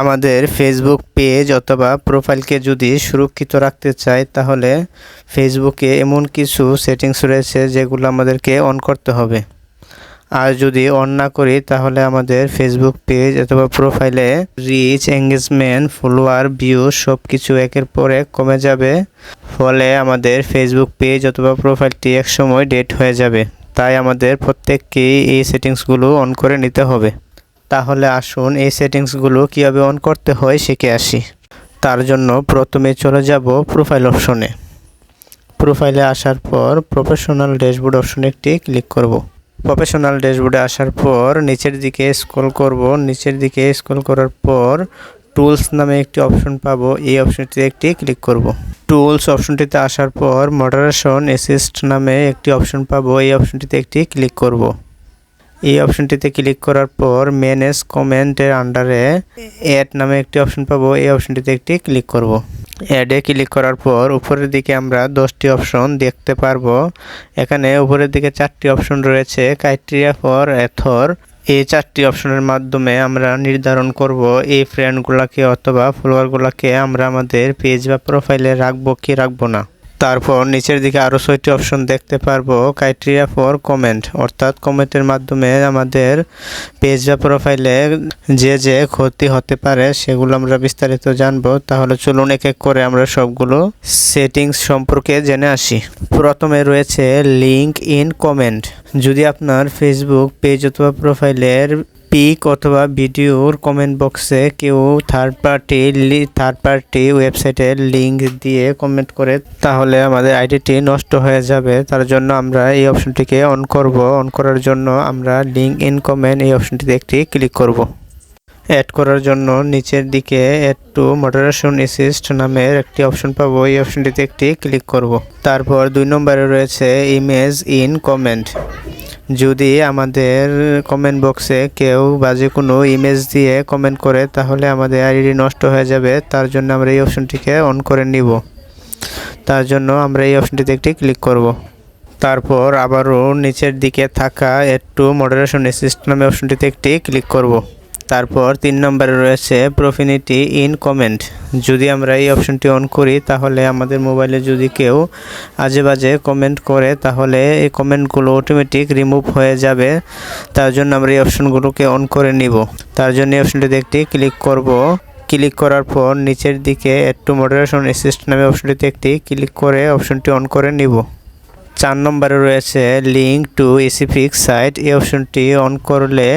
আমাদের Facebook page অথবা প্রোফাইলকে যদি সুরক্ষিত রাখতে চাই তাহলে ফেসবুকে এমন কিছু সেটিংস রয়েছে যেগুলো আমাদেরকে অন করতে হবে। আর যদি অন না করি, তাহলে আমাদের ফেসবুক পেজ অথবা প্রোফাইলে রিচ এঙ্গেজমেন্ট ফলোয়ার ভিউ সব কিছু একের পর এক কমে যাবে। ফলে আমাদের ফেসবুক পেজ অথবা প্রোফাইলটি একসময় ডেট হয়ে যাবে। তাই আমাদের প্রত্যেককেই এই সেটিংসগুলো অন করে নিতে হবে। তাহলে আসুন এই সেটিংসগুলো কীভাবে অন করতে হয় শিখে আসি। তার জন্য প্রথমে চলে যাব প্রোফাইল অপশনে প্রোফাইলে আসার পর প্রফেশনাল ড্যাশবোর্ড অপশনে একটি ক্লিক করব। প্রফেশনাল ড্যাশবোর্ডে আসার পর নিচের দিকে স্ক্রল করব। নিচের দিকে স্ক্রল করার পর টুলস নামে একটি অপশন পাবো। এই অপশনটিতে একটি ক্লিক করব। টুলস অপশনটিতে আসার পর মডারেশন অ্যাসিস্ট নামে একটি অপশন পাবো। এই অপশনটিতে একটি ক্লিক করব। এই অপশনটিতে ক্লিক করার পর ম্যানেজ কমেন্টের আন্ডারে অ্যাড নামে একটি অপশন পাবো। এই অপশনটিতে একটি ক্লিক করব। অ্যাডে ক্লিক করার পর উপরের দিকে আমরা দশটি অপশন দেখতে পারব। এখানে উপরের দিকে চারটি অপশন রয়েছে, ক্রাইটেরিয়া ফর এথর এই চারটি অপশনের মাধ্যমে আমরা নির্ধারণ করব এই ফ্রেন্ডগুলোকে অথবা ফলোয়ারগুলোকে আমরা আমাদের পেজ বা প্রোফাইলে রাখব কি রাখব না। তারপর নিচের দিকে আরও ছয়টি অপশন দেখতে পারব। ক্রাইটেরিয়া ফর কমেন্ট অর্থাৎ কমেন্টের মাধ্যমে আমাদের পেজ বা প্রোফাইলে যে যে ক্ষতি হতে পারে সেগুলো আমরা বিস্তারিত জানব। তাহলে চলুন এক এক করে আমরা সবগুলো সেটিংস সম্পর্কে জেনে আসি। প্রথমে রয়েছে লিঙ্ক ইন কমেন্ট যদি আপনার ফেসবুক পেজ অথবা প্রোফাইলের পিক অথবা ভিডিওর কমেন্ট বক্সে কেউ থার্ড পার্টি থার্ড পার্টি ওয়েবসাইটের লিঙ্ক দিয়ে কমেন্ট করে, তাহলে আমাদের আইডিটি নষ্ট হয়ে যাবে। তার জন্য আমরা এই অপশনটিকে অন করব। অন করার জন্য আমরা লিঙ্ক ইন কমেন্ট এই অপশনটিতে একটি ক্লিক করব। অ্যাড করার জন্য নিচের দিকে অ্যাড টু মডারেশন অ্যাসিস্ট নামের একটি অপশন পাবো। এই অপশনটিতে একটি ক্লিক করব। তারপর দুই নম্বরে রয়েছে ইমেজ ইন কমেন্ট যদি আমাদের কমেন্ট বক্সে কেউ বা যে কোনো ইমেজ দিয়ে কমেন্ট করে, তাহলে আমাদের আইডি নষ্ট হয়ে যাবে। তার জন্য আমরা এই অপশনটিকে অন করে নিব। তার জন্য আমরা এই অপশনটিতে একটি ক্লিক করব। তারপর আবারও নিচের দিকে থাকা একটু মডারেশন অ্যাসিস্ট নামে অপশনটিতে একটি ক্লিক করব। তারপর তিন নম্বরে রয়েছে প্রফিনিটি ইন কমেন্ট যদি আমরা এই অপশনটি অন করি, তাহলে আমাদের মোবাইলে যদি কেউ আজে বাজে কমেন্ট করে, তাহলে এই কমেন্টগুলো অটোমেটিক রিমুভ হয়ে যাবে। তার জন্য আমরা এই অপশনগুলোকে অন করে নিব। তার জন্য এই অপশনটিতে একটি ক্লিক করব। ক্লিক করার পর নিচের দিকে একটু মডারেশন অ্যাসিস্ট নামে অপশনটিতে একটি ক্লিক করে অপশনটি অন করে নিব। চার নম্বরে রয়েছে লিঙ্ক টু স্পেসিফিক সাইট এই অপশনটি অন করলে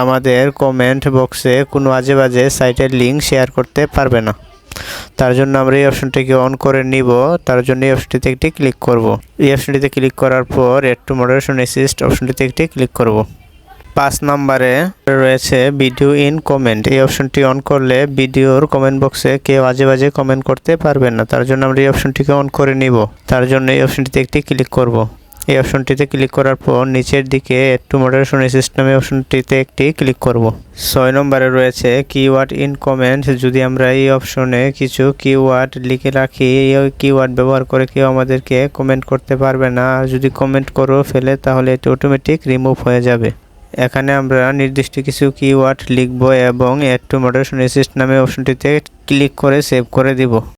আমাদের কমেন্ট বক্সে কোনো আজে বাজে সাইটের লিঙ্ক শেয়ার করতে পারবে না। তার জন্য আমরা এই অপশনটিকে অন করে নিব। তার জন্য এই অপশনটিতে একটি ক্লিক করব। এই অপশনটিতে ক্লিক করার পর এড টু মডারেশন অ্যাসিস্ট অপশনটিতে একটি ক্লিক করব। পাঁচ নম্বরে রয়েছে ভিডিও ইন কমেন্ট এই অপশনটি অন করলে ভিডিওর কমেন্ট বক্সে কেউ আজে বাজে কমেন্ট করতে পারবেন না। তার জন্য আমরা এই অপশনটিকে অন করে নিব। তার জন্য এই অপশনটিতে একটি ক্লিক করব। এই অপশনটিতে ক্লিক করার পর নিচের দিকে একটু মডারেশন সিস্টেমে অপশনটিতে একটি ক্লিক করব। ছয় নম্বরে রয়েছে কিওয়ার্ড ইন কমেন্ট যদি আমরা এই অপশনে কিছু কিওয়ার্ড লিখে রাখি, এই কিওয়ার্ড ব্যবহার করে কেউ আমাদেরকে কমেন্ট করতে পারবে না। আর যদি কমেন্ট করো ফেলে, তাহলে এটি অটোমেটিক রিমুভ হয়ে যাবে। এখানে আমরা নির্দিষ্ট কিছু কিওয়ার্ড লিখব এবং একটু মডারেশন অ্যাসিস্ট নামে অপশনটিতে ক্লিক করে সেভ করে দিব।